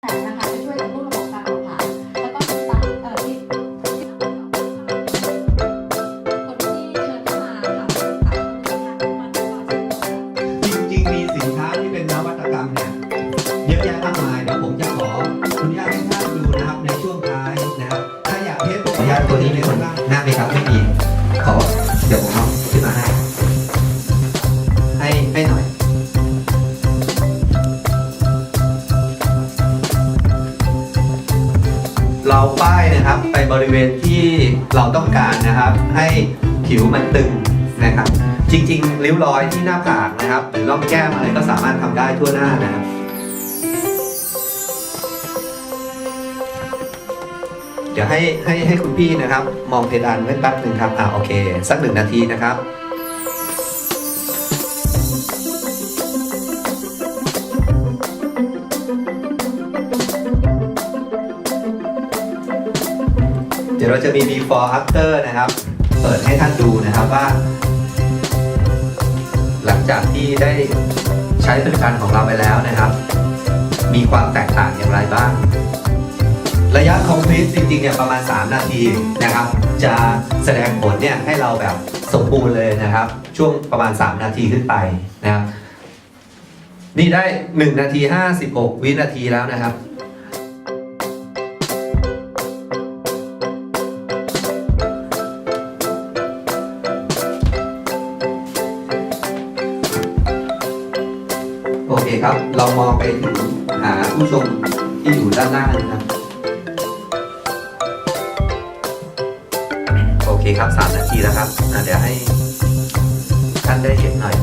แต่นะคะจะช่วยกับพวกระบบการเผาผลาญแล้วก็ติดตั้งเอ่อที่ที่คนที่เชิญเข้ามาค่ะค่ะมันก็จะจริงๆ มีสินค้าที่เป็นนวัตกรรมเนี่ยเยอะแยะมากมายเดี๋ยวผมจะขออนุญาตให้ท่านดูนะครับในช่วงท้ายนะครับถ้าอยากเทสขออนุญาตตัวนี้มีคนหน้าไหมครับไม่มีขอเดี๋ยวผมเอาขึ้นมาให้ ให้ให้หน่อย เราป้ายนะครับไปบริเวณที่เราต้องการนะครับ ให้ผิวมันตึงนะครับ จริงๆริ้วรอยที่หน้าผากนะครับ หรือร่องแก้มอะไรก็สามารถทำได้ทั่วหน้านะครับเดี๋ยวให้ให้ให้คุณพี่นะครับ มองเพดานไว้แป๊บหนึ่งครับอ่าโอเค สักหนึ่งนาทีนะครับ เดี๋ยวเราจะมี before after นะครับ เปิดให้ท่านดูนะครับว่า หลังจากที่ได้ใช้ผลิตภัณฑ์ของเราไปแล้วนะครับ มีความแตกต่างอย่างไรบ้าง ระยะคอมพลีทจริงๆเนี่ยประมาณ 3 นาทีนะครับ จะแสดงผลเนี่ยให้เราแบบสมบูรณ์เลยนะครับ ช่วงประมาณ 3 นาทีขึ้นไปนะครับนี่ได้ 1 นาที 56 วินาทีแล้วนะครับ โอเคครับ เรามองไปถึงหาผู้ชมที่อยู่ด้านล่างนะครับ โอเคครับสามนาทีแล้วครับอะเดี๋ยวให้ท่านได้เห็นหน่อย